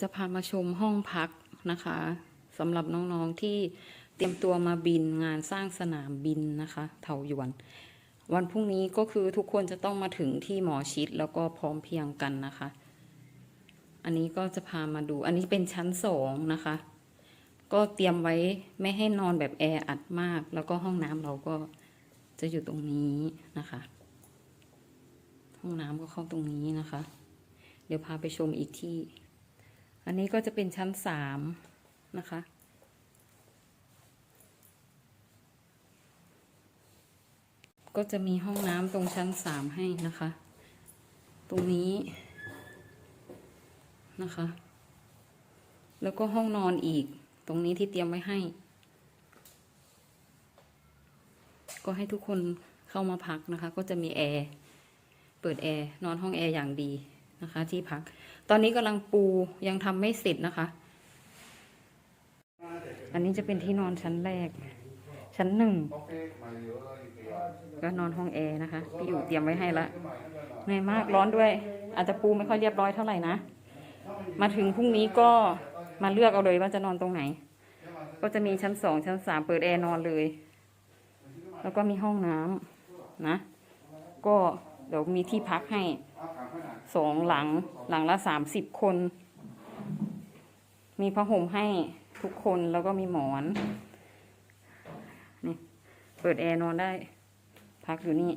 จะพามาชมห้องพักนะคะสำหรับน้องๆที่เตรียมตัวมาบินงานสร้างสนามบินนะคะเถาหยวน วันพรุ่งนี้ก็คือทุกคนจะต้องมาถึงที่หมอชิดแล้วก็พร้อมเพียงกันนะคะ อันนี้ก็จะพามาดูอันนี้เป็นชั้นสองนะคะ ก็เตรียมไว้ไม่ให้นอนแบบแออัดมาก แล้วก็ห้องน้ำเราก็จะอยู่ตรงนี้นะคะ ห้องน้ำก็เข้าตรงนี้นะคะ เดี๋ยวพาไปชมอีกที่ อันนี้ก็จะเป็นชั้นสามนะคะ ก็จะมีห้องน้ำตรงชั้นสามให้นะคะ ตรงนี้นะคะ แล้วก็ห้องนอนอีก ตรงนี้ที่เตรียมไว้ให้ ก็ให้ทุกคนเข้ามาพักนะคะ ก็จะมีแอร์ เปิดแอร์ นอนห้องแอร์อย่างดี นะคะ ที่พัก ตอนนี้กำลังปูยังทำไม่เสร็จนะคะ อันนี้จะเป็นที่นอนชั้นแรก ชั้นหนึ่งก็นอนห้องแอร์นะคะ พี่อยู่เตรียมไว้ให้ละเหนื่อยมากร้อนด้วย อาจจะปูไม่ค่อยเรียบร้อยเท่าไหร่นะ มาถึงพรุ่งนี้ก็มาเลือกเอาเลยว่าจะนอนตรงไหน ก็จะมีชั้นสองชั้นสามเปิดแอร์นอนเลย แล้วก็มีห้องน้ำนะ ก็เดี๋ยวมีที่พักให้ สองหลังหลังละสามสิบคน มีผ้าห่มให้ทุกคนแล้วก็มีหมอน นี่ เปิดแอร์นอนได้ พักอยู่นี่